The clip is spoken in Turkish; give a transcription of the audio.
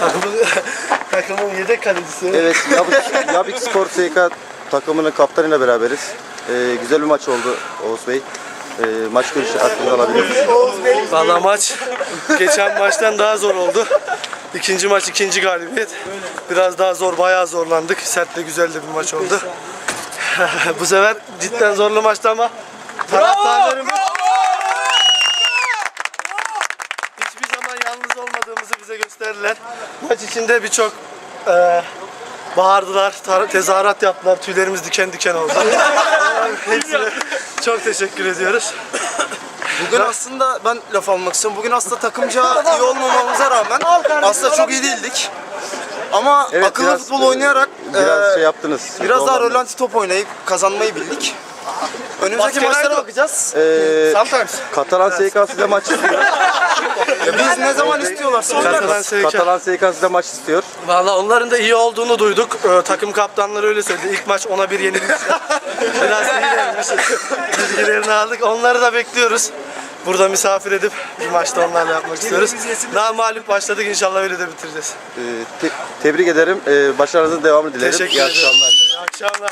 Takımın, takımın yedek kalecisi. Evet, Yabik, Yabik Spor SK takımının kaptanıyla beraberiz. Ee, güzel bir maç oldu Oğuz Bey. Ee, maç görüşü aklınıza alabiliriz. Valla maç geçen maçtan daha zor oldu. İkinci maç ikinci galibiyet. Biraz daha zor, bayağı zorlandık. Sert ve güzel de bir maç oldu. Bu sefer cidden zorlu maçtı ama taraftarlarımız zaman yalnız olmadığımızı bize gösterdiler. Maç içinde birçok eee bağırdılar, tezahürat yaptılar. Tüylerimiz diken diken oldu. Hepsine çok teşekkür ediyoruz. Bugün aslında ben laf almak istiyorum. Bugün aslında takımca iyi olmamamıza rağmen aslında çok iyi değildik. Ama Evet, akıllı biraz, futbol oynayarak Biraz e, şey yaptınız. biraz daha rölanti top oynayıp kazanmayı bildik. Önümüzdeki maçlara bakacağız. Ee, Sometimes. Katalan SK size maç. Ya biz ne zaman istiyorlarsa Katalan oynarız. SK. Katalan SK size maç istiyor. Valla onların da iyi olduğunu duyduk. Ee, takım kaptanları öyle söyledi. İlk maç ona bir yenilmişler. Biraz iyilermiş. Bilgilerini aldık. Onları da bekliyoruz. Burada misafir edip bir maçta onlarla yapmak istiyoruz. Daha mağlup başladık. İnşallah öyle de bitireceğiz. Ee, te- tebrik ederim. Ee, başarınızın devamını dilerim. Teşekkür İyi ederim. akşamlar. İyi akşamlar.